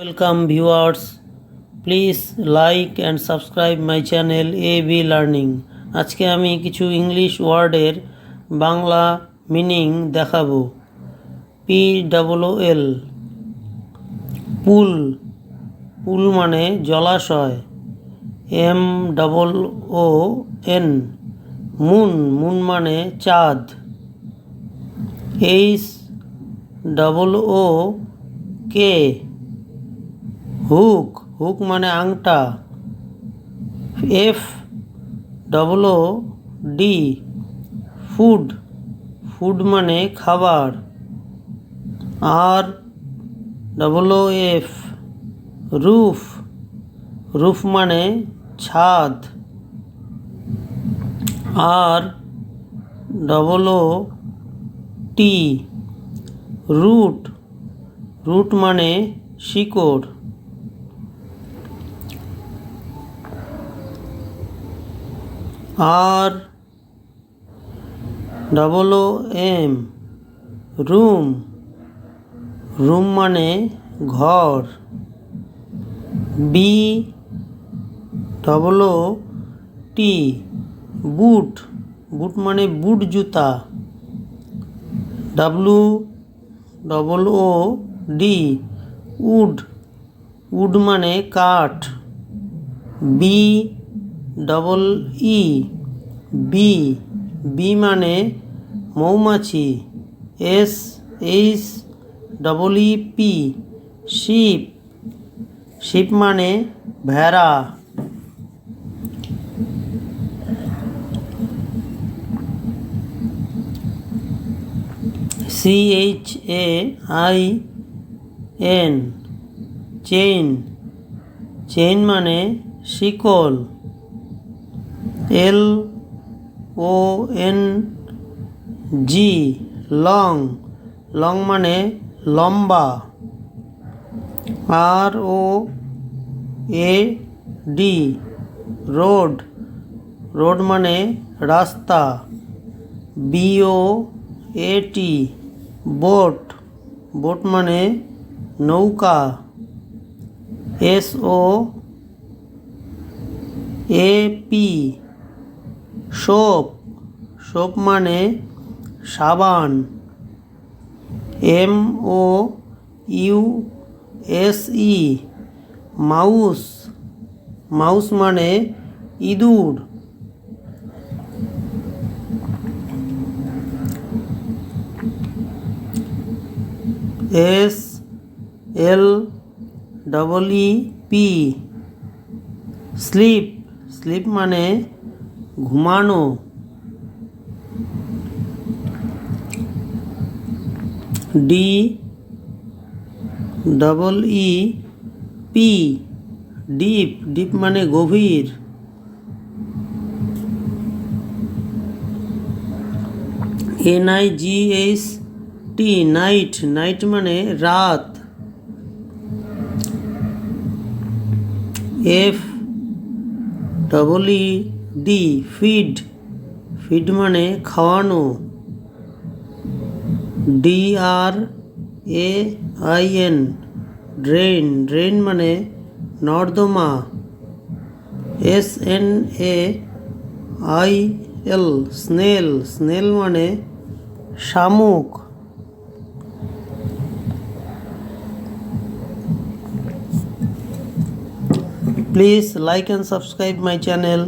Welcome, viewers. Please like and subscribe my channel AB Learning. আজকে আমি কিছু English ওয়ার্ডের বাংলা মিনিং দেখাবো। P double L pool. Pool মানে জলাশয়। M double O N moon. Moon মানে চাঁদ। H double O K hook hook মানে আংটা। F double D food food মানে খাবার। R double F roof roof মানে ছাদ। R double T root root মানে শিকড়। R double O M room room মানে ঘর। বি ডবল ও টি বুট বুট মানে বুট জুতা। W double O D wood wood মানে কাঠ। B double E bee bee মানে মৌমাছি S H double E P sheep sheep মানে ভেড়া। C H A I N chain chain মানে শিকল। L O N G long long মানে লম্বা। R O A D road road মানে রাস্তা। B O A T boat boat মানে নৌকা। S O A P soap soap মানে সাবান। M O U S E mouse. Mouse মানে ইঁদুর। S L double E P sleep. Sleep মানে ঘুমানো D double E P deep deep মানে গভীর N I G H T night night মানে রাত F double E D feed feed মানে খাওয়ানো D R A I N drain drain মানে নর্দমা S N A I L snail snail মানে শামুক please like and subscribe my channel